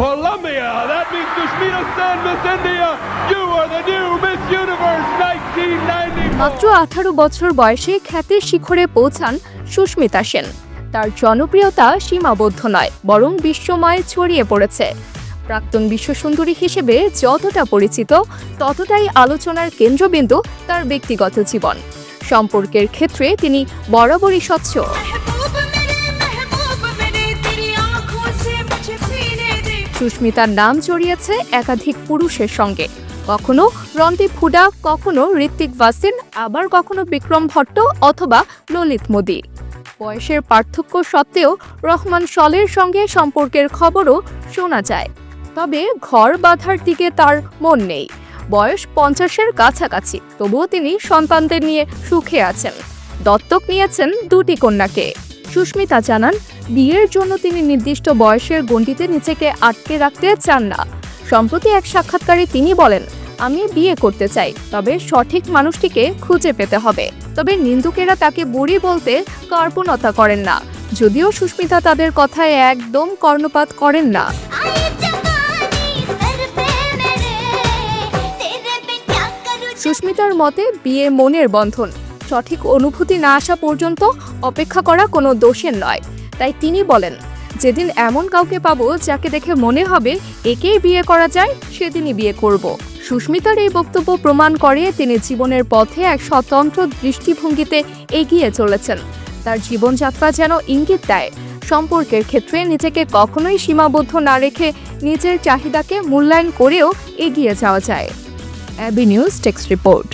Colombia. That means Dushmita Sen, Miss India. You are the new Miss Universe 1994. মাত্র আঠারো বছর বয়সে খ্যাতির শিখরে পৌঁছান সুস্মিতা সেন তার জনপ্রিয়তা সীমাবদ্ধ নয় বরং বিশ্বময় ছড়িয়ে পড়েছে প্রাক্তন বিশ্বসুন্দরী হিসেবে যতটা পরিচিত ততটাই আলোচনার কেন্দ্রবিন্দু তার ব্যক্তিগত জীবন সম্পর্কের ক্ষেত্রে তিনি বরাবরই স্বচ্ছ সুস্মিতার নাম জড়িয়েছে একাধিক পুরুষের সঙ্গে। কখনো রন্তিপ হুডা, কখনো ঋত্বিক ভাসিন, আবার কখনো বিক্রম ভট্ট অথবা ললিত মোদি। বয়সের পার্থক্য সত্ত্বেও রহমান সলের সঙ্গে সম্পর্কের খবরও শোনা যায়। তবে ঘর বাঁধার দিকে তার মন নেই। বয়স পঞ্চাশের কাছাকাছি, তবুও তিনি সন্তানদের নিয়ে সুখে আছেন। দত্তক নিয়েছেন দুটি কন্যাকে। সুস্মিতা জানান, বিয়ের জন্য তিনি নির্দিষ্ট বয়সের গণ্ডিতে নিজেকে আটকে রাখতে চান না। সম্প্রতি এক সাক্ষাৎকারে তিনি বলেন, আমি বিয়ে করতে চাই, তবে সঠিক মানুষটিকে খুঁজে পেতে হবে। তবে নিন্দুকেরা তাকে বুড়ি বলতে কর্পণতা করেন না। যদিও সুস্মিতা তাদের কথায় একদম কর্ণপাত করেন না। সুস্মিতার মতে, বিয়ে মনের বন্ধন। সঠিক অনুভূতি না আসা পর্যন্ত অপেক্ষা করা কোনো দোষের নয়। তাই তিনি বলেন, যেদিন এমন কাউকে পাবো যাকে দেখে মনে হবে একেই বিয়ে করা যায়, সেদিনই বিয়ে করব। সুস্মিতার এই বক্তব্য প্রমাণ করে তিনি জীবনের পথে এক স্বতন্ত্র দৃষ্টিভঙ্গিতে এগিয়ে চলেছেন। তার জীবনযাত্রা যেন ইঙ্গিত দেয়। সম্পর্কের ক্ষেত্রে নিজেকে কখনোই সীমাবদ্ধ না রেখে নিজের চাহিদাকে মূল্যায়ন করেও এগিয়ে যাওয়া যায়। অ্যাবি নিউজ টেক্সট রিপোর্ট।